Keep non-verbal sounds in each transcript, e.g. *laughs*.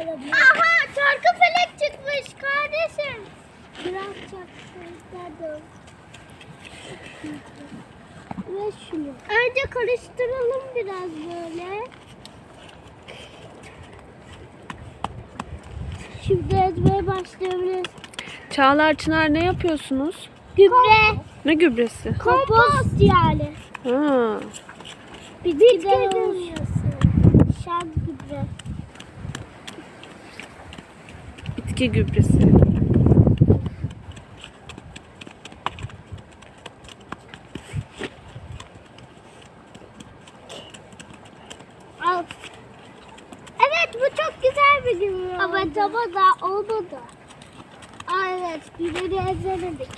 Aha çarkı felek çıkmış kardeşim. Biraz çaktırdım. Ve şunu. Önce karıştıralım biraz böyle. Şimdi ezmeye başlayabiliriz. Çağlar Çınar ne yapıyorsunuz? Gübre. Ne gübresi? Kompost yani. Ha. Bitkiden oluşuyorsun. Şan gübre. Bitki gübresi. Al. Evet bu çok güzel bir gün. Ama ama daha olmadı. Aa, evet. Biberi ezemedik.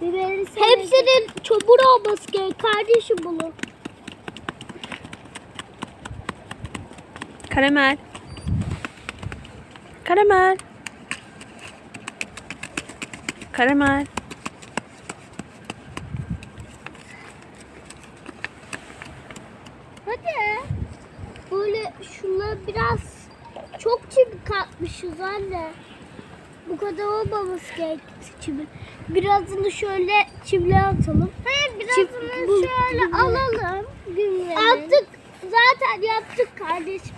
Biberi Hepsinin çamur olması gerek. Kardeşim bunu. Karamel. Karamel. Karamel. Hadi. Böyle şuna biraz çok çim katmışız anne. Bu kadar olmaması gerek çimin. Birazını şöyle çimle atalım. Hayır birazını bu- şöyle bu- alalım. Günlerin. Attık. Zaten yaptık kardeşim.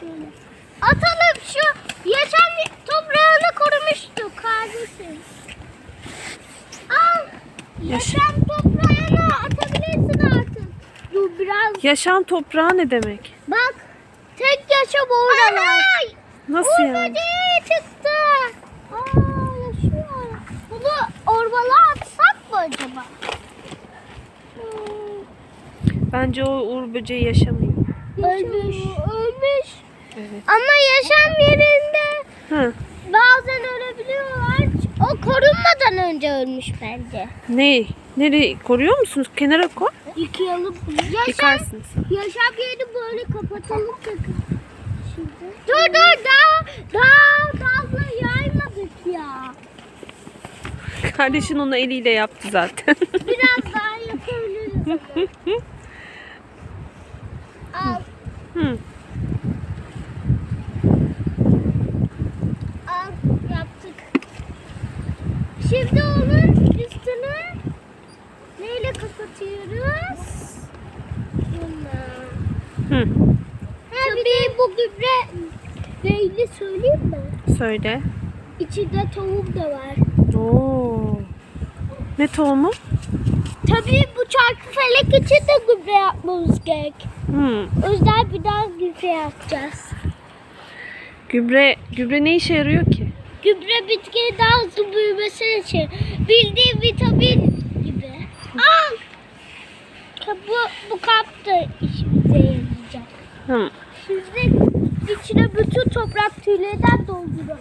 Şöyle. Atalım şu yaşam toprağını korumuştuk kardeşim. Al. Yaş- Yaşam toprağını atabilirsin artık. Dur biraz. Yaşam toprağı ne demek? Bak. Tek yaşam orada var. Nasıl Uğur yani? böceği çıktı. Aa yaşıyor. Bunu ormana atsak mı acaba? Bence o uğur böceği yaşamıyor. Ölmüş. Ölmüş. Evet. Ama yaşam yerinde Ha. bazen ölebiliyorlar. O korunmadan önce ölmüş bence. Ne? Nereye koruyor musunuz? Kenara koy. Yıkayalım. Yaşam, Yıkarsın sen. Yaşam yerini böyle kapatalım sakın. Şimdi. dur dur daha daha fazla yaymadık ya. Kardeşin onu eliyle yaptı zaten. *laughs* Biraz daha yapabiliriz. *laughs* Al Hı. al yaptık. Şimdi onun üstünü neyle kapatıyoruz? Bununla. Hı. Tabii bu gübre neyli söyleyeyim mi? Söyle. İçinde tohum da var. Oo. Ne tohumu? Tabii bu çarkı felek için de gübre yapmamız gerek. Hı. Özel bir daha gübre yapacağız. Gübre gübre ne işe yarıyor ki? Gübre bitkinin daha hızlı büyümesi için bildiğin vitamin gibi. Al. Bu, bu kap da işimize yarayacak. Hı. Şimdi içine bütün toprak tüylerinden dolduralım.